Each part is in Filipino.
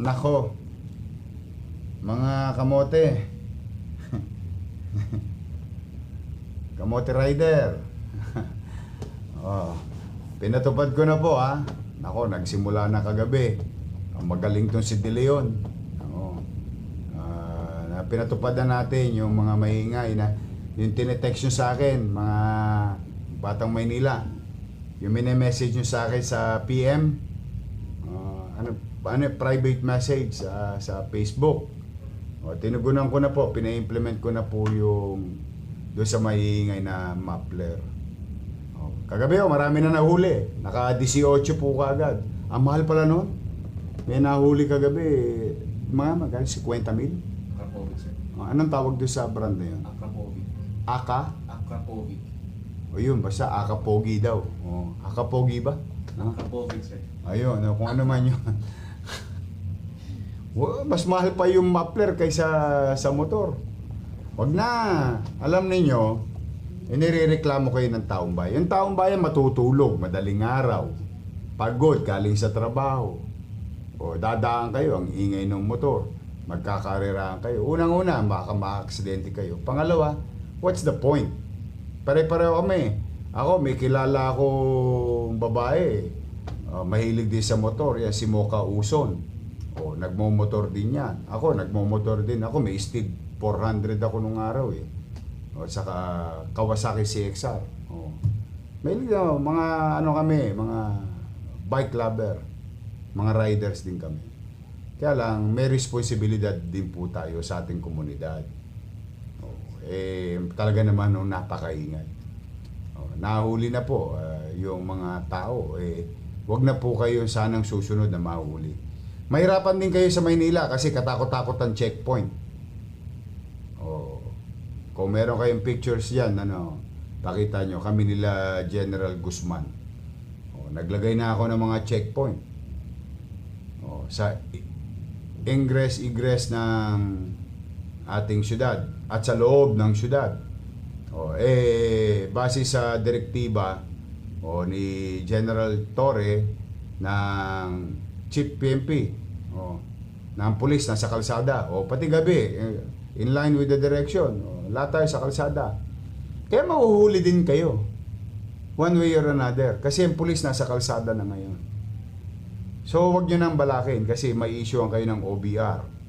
Nako. Mga kamote. kamote rider. oh, pinatupad ko na po ha. Nako, nagsimula na kagabi. Magaling tong si De Leon. Oo. Ah, na pinatupad na natin yung mga maingay na yung tinetext nyo sa akin, mga batang Maynila. Yung message nyo sa akin sa PM, Ah, ano, ano, private message sa sa Facebook. O, tinugunan ko na po, pina-implement ko na po yung doon sa maiingay na Mapler. O, kagabi oh, marami na nahuli. Naka 18 po kaagad. Ang mahal pala noon. May nahuli kagabi, mga magkano, 50 mil? Akrapovic, sir. O, anong tawag doon sa brand na yun? Akrapovic. Aka? Akrapovic. O yun, basta Akapogi daw. O, Akapogi ba? No? Akrapovic, sir. Ayun, no, kung ano man yun. Mas mahal pa yung muffler kaysa sa motor. Wag na. Alam ninyo, inirereklamo kayo ng taong bayan. Yung taong bayan matutulog, madaling araw. Pagod, galing sa trabaho. O dadaan kayo, ang ingay ng motor. Magkakarirahan kayo. Unang-una, baka ma-aksidente kayo. Pangalawa, what's the point? Pare-pareho kami. Ako, may kilala akong babae. Uh, mahilig din sa motor. Yan si Mocha Uson. O, nagmo-motor din yan. Ako, nagmo-motor din. Ako, may speed 400 ako nung araw eh. O, saka Kawasaki CXR. O. May uh, mga ano kami, mga bike lover. Mga riders din kami. Kaya lang, may responsibilidad din po tayo sa ating komunidad. O, eh, talaga naman nung napakaingay. Oh, nahuli na po ah, yung mga tao. Eh, wag na po kayo sanang susunod na mahuli. Mahirapan din kayo sa Maynila kasi katakot-takot ang checkpoint. Oh, kung meron kayong pictures yan, ano, pakita nyo, kami nila General Guzman. Oh, naglagay na ako ng mga checkpoint. Oh, sa i- ingress, egress ng ating syudad at sa loob ng syudad. O, eh, base sa direktiba o ni General Torre ng Chief PMP o ng pulis na sa kalsada. O pati gabi eh, in line with the direction. O, lahat tayo sa kalsada. Kaya mahuhuli din kayo. One way or another. Kasi ang pulis nasa kalsada na ngayon. So wag nyo nang balakin kasi may issue ang kayo ng OBR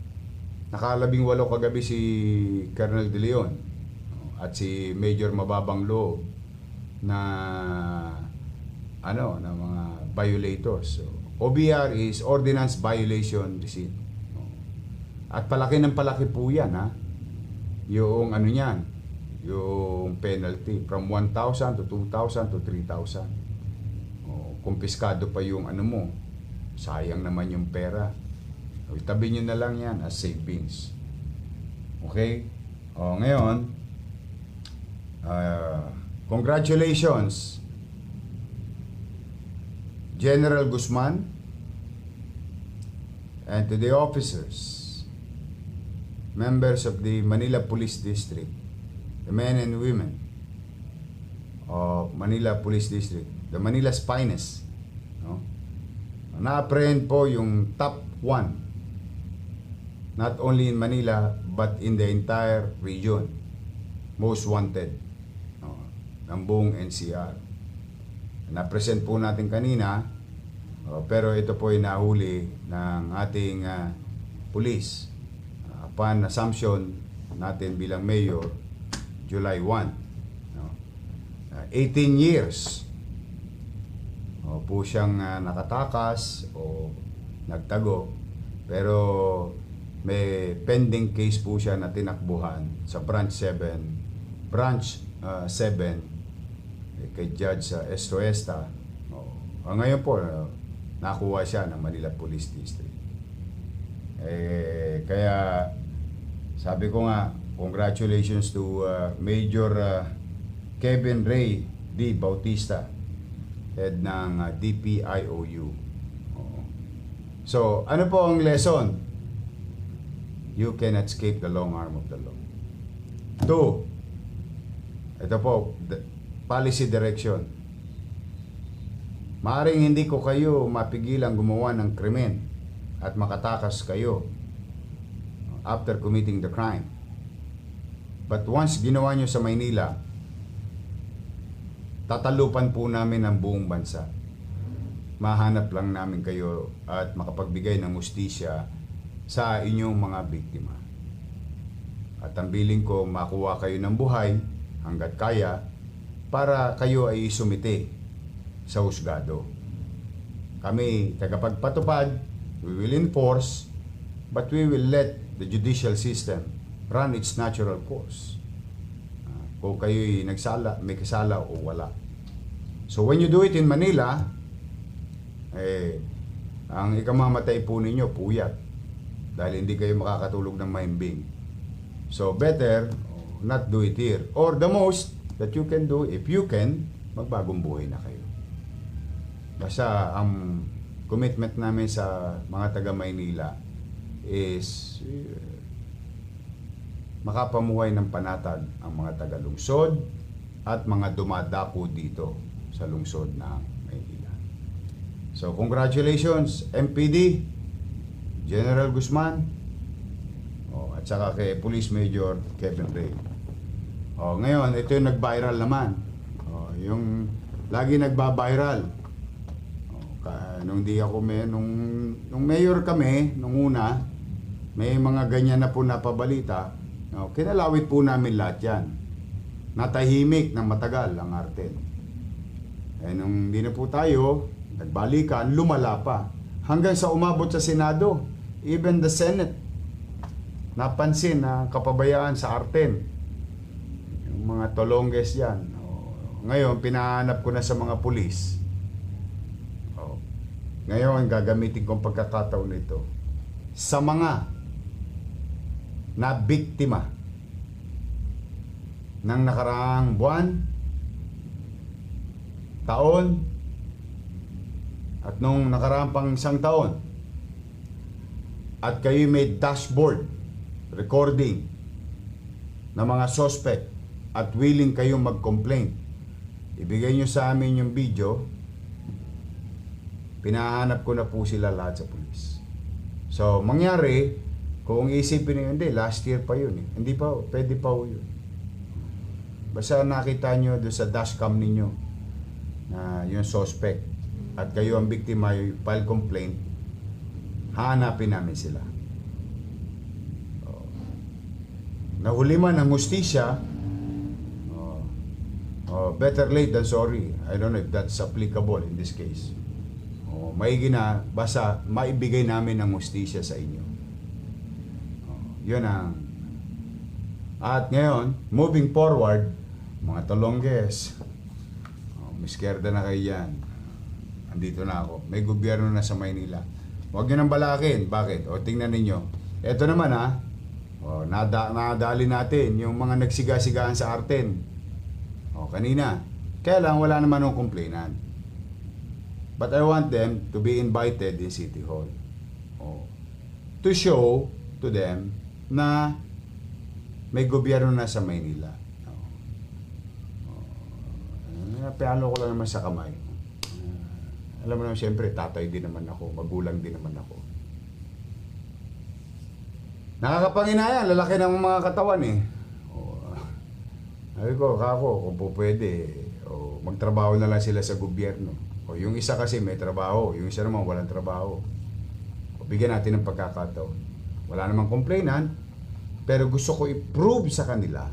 nakalabing walo kagabi si Colonel De Leon at si Major Mababang Loob na ano na mga violators. So, OBR is Ordinance Violation Receipt. At palaki ng palaki po yan ha. Yung ano niyan, yung penalty from 1,000 to 2,000 to 3,000. O, kumpiskado pa yung ano mo. Sayang naman yung pera. Itabi nyo na lang yan as savings. Okay? O, ngayon, ah, congratulations, General Guzman, and to the officers, members of the Manila Police District, the men and women of Manila Police District, the Manila's finest, no? Na-apprehend po yung top one, not only in Manila, but in the entire region, most wanted, no? ng buong NCR. Na-present po natin kanina, oh, pero ito po ay nahuli ng ating ah, police uh, upon assumption natin bilang mayor July 1. No? Ah, 18 years o po siyang ah, nakatakas o nagtago pero may pending case po siya na tinakbuhan sa branch 7 branch ah, 7 eh, kay Judge sa Estoesta. Oh. Ah, ngayon po, ah, nakuha siya ng Manila Police District. Eh, kaya sabi ko nga, congratulations to ah, Major ah, Kevin Ray D. Bautista, head ng ah, DPIOU. Oo. So, ano po ang lesson? You cannot escape the long arm of the law. Two, ito po, the- policy direction. Maaring hindi ko kayo mapigilang gumawa ng krimen at makatakas kayo after committing the crime. But once ginawa nyo sa Maynila, tatalupan po namin ang buong bansa. Mahanap lang namin kayo at makapagbigay ng ustisya sa inyong mga biktima. At ang biling ko, makuha kayo ng buhay hanggat kaya para kayo ay sumite sa husgado. Kami, tagapagpatupad, we will enforce, but we will let the judicial system run its natural course. Ah, kung kayo'y nagsala, may kasala o wala. So when you do it in Manila, eh, ang ikamamatay po ninyo, puyat. Dahil hindi kayo makakatulog ng mahimbing. So better not do it here. Or the most that you can do, if you can, magbagong buhay na kayo. Basta ang commitment namin sa mga taga Maynila is eh, makapamuhay ng panatag ang mga taga lungsod at mga dumadako dito sa lungsod ng Maynila. So congratulations MPD General Guzman oh, at saka kay Police Major Kevin Ray. Oh, ngayon ito yung nag-viral naman. Oh, yung lagi nagba-viral. Oh, nung di ako may nung nung mayor kami nung una may mga ganyan na po napabalita. Oh, kinalawit po namin lahat 'yan. Natahimik ng matagal ang Arten. Eh nung di na po tayo nagbalikan, lumala pa. Hanggang sa umabot sa Senado, even the Senate napansin na kapabayaan sa Arten. Mga tolongges yan. Ngayon, pinahanap ko na sa mga pulis. Oh, ngayon, gagamitin kong pagkakataon nito sa mga na biktima ng nakaraang buwan, taon, at nung nakaraang pang isang taon, at kayo may dashboard recording ng mga suspect at willing kayong mag-complain, ibigay nyo sa amin yung video, pinahanap ko na po sila lahat sa pulis. So, mangyari, kung isipin nyo, hindi, last year pa yun eh. Hindi pa, pwede pa ho yun. Basta nakita nyo doon sa dashcam ninyo na yung suspect at kayo ang biktima, yung file complaint, hahanapin namin sila. Nahuli man ang hustisya, oh, oh, better late than sorry. I don't know if that's applicable in this case. Oh, maigi na, basta maibigay namin ang hustisya sa inyo. Oh, yun ang at ngayon, moving forward, mga tolongges, oh, miskerda na kayo yan. Andito na ako. May gobyerno na sa Maynila. Huwag nyo nang balakin. Bakit? O tingnan ninyo. Ito naman ha. O, nada, nadali natin yung mga nagsiga-sigaan sa Arten. O, kanina. Kaya lang wala naman ng complainant. But I want them to be invited in City Hall. O, to show to them na may gobyerno na sa Maynila. O, o, piano ko lang naman sa kamay. Ah, alam mo naman, siyempre, tatay din naman ako, magulang din naman ako. Nakakapanginaya, lalaki ng mga katawan eh. Sabi ko, kako, kung po pwede, o, magtrabaho na lang sila sa gobyerno. O, yung isa kasi may trabaho, yung isa naman walang trabaho. O, bigyan natin ng pagkakataon. Wala namang complainant, pero gusto ko i-prove sa kanila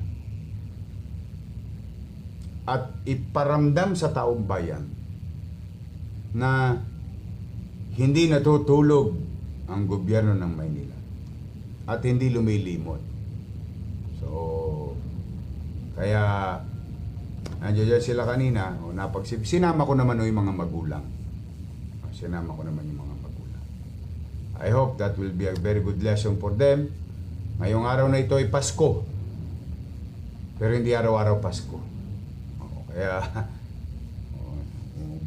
at iparamdam sa taong bayan na hindi natutulog ang gobyerno ng Maynila at hindi lumilimot. So, kaya nandiyan sila kanina, o napagsip, sinama ko naman o yung mga magulang. Sinama ko naman yung mga magulang. I hope that will be a very good lesson for them. Ngayong araw na ito ay Pasko. Pero hindi araw-araw Pasko. O, kaya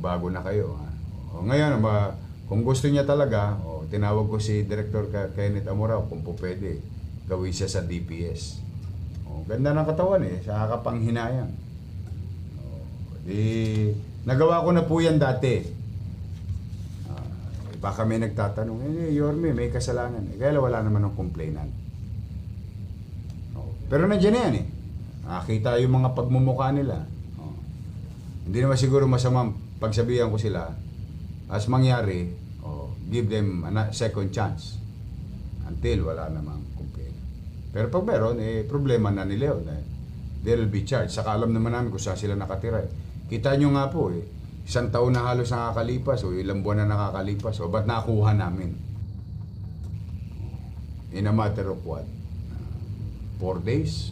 bago na kayo. Ha? O, ngayon, ba, kung gusto niya talaga, o, tinawag ko si Director Kenneth Amorao kung po pwede gawin siya sa DPS. O, ganda ng katawan eh, sa kakapanghinayang. O, di, nagawa ko na po yan dati. Ah, Baka may nagtatanong, eh, Yorme, may kasalanan. Eh, kaya wala naman ng complainant. Oo. Pero nandiyan na yan eh. Nakakita yung mga pagmumukha nila. Oo. Hindi naman siguro masamang pagsabihan ko sila, as mangyari, oh, give them a second chance until wala namang. Pero pag meron, eh, problema na ni Leo. Eh, they'll be charged. Saka alam naman namin kung saan sila nakatira. Eh. Kita nyo nga po, eh, isang taon na halos nakakalipas o ilang buwan na nakakalipas. O ba't nakuha namin? In a matter of what? Four days?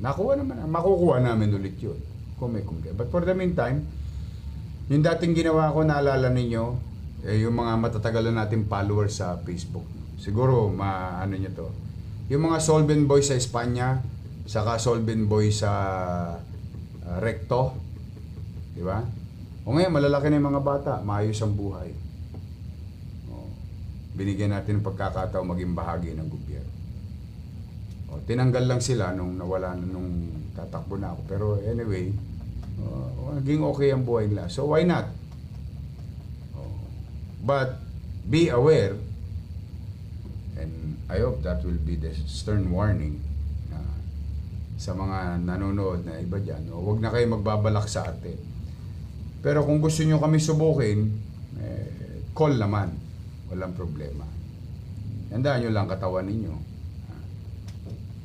Nakuha naman. Makukuha namin ulit yun. Kung may complaint. But for the meantime, yung dating ginawa ko, naalala ninyo, eh, yung mga matatagalan nating followers sa Facebook. Siguro, ma, ano nyo to. Yung mga Solvent Boys sa Espanya, saka Solvent Boys sa ah, Recto, di ba? O ngayon, malalaki na yung mga bata, maayos ang buhay. O, binigyan natin ng pagkakataon maging bahagi ng gobyerno. O, tinanggal lang sila nung nawala na nung tatakbo na ako. Pero anyway, uh, naging okay ang buhay nila. So why not? Oh. But be aware, I hope that will be the stern warning uh, sa mga nanonood na iba dyan. O, huwag na kayo magbabalak sa atin. Pero kung gusto nyo kami subukin, eh, call naman. Walang problema. Handaan nyo lang katawan ninyo.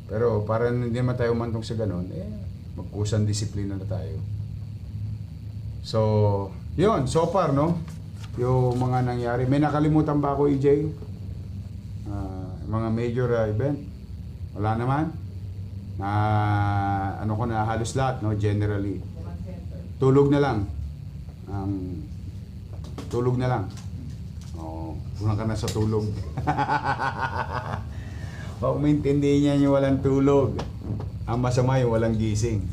Pero para hindi naman tayo umantong sa ganun, eh, magkusang disiplina na tayo. So, yun, so far, no? Yung mga nangyari. May nakalimutan ba ako, EJ? Mga major ah, event? Wala naman? Na, ano ko na, halos lahat, no? Generally. Tulog na lang. Ang tulog na lang. Oo, kulang ka na sa tulog. Huwag mo intindihin niya yung walang tulog. Ang masama yung walang gising.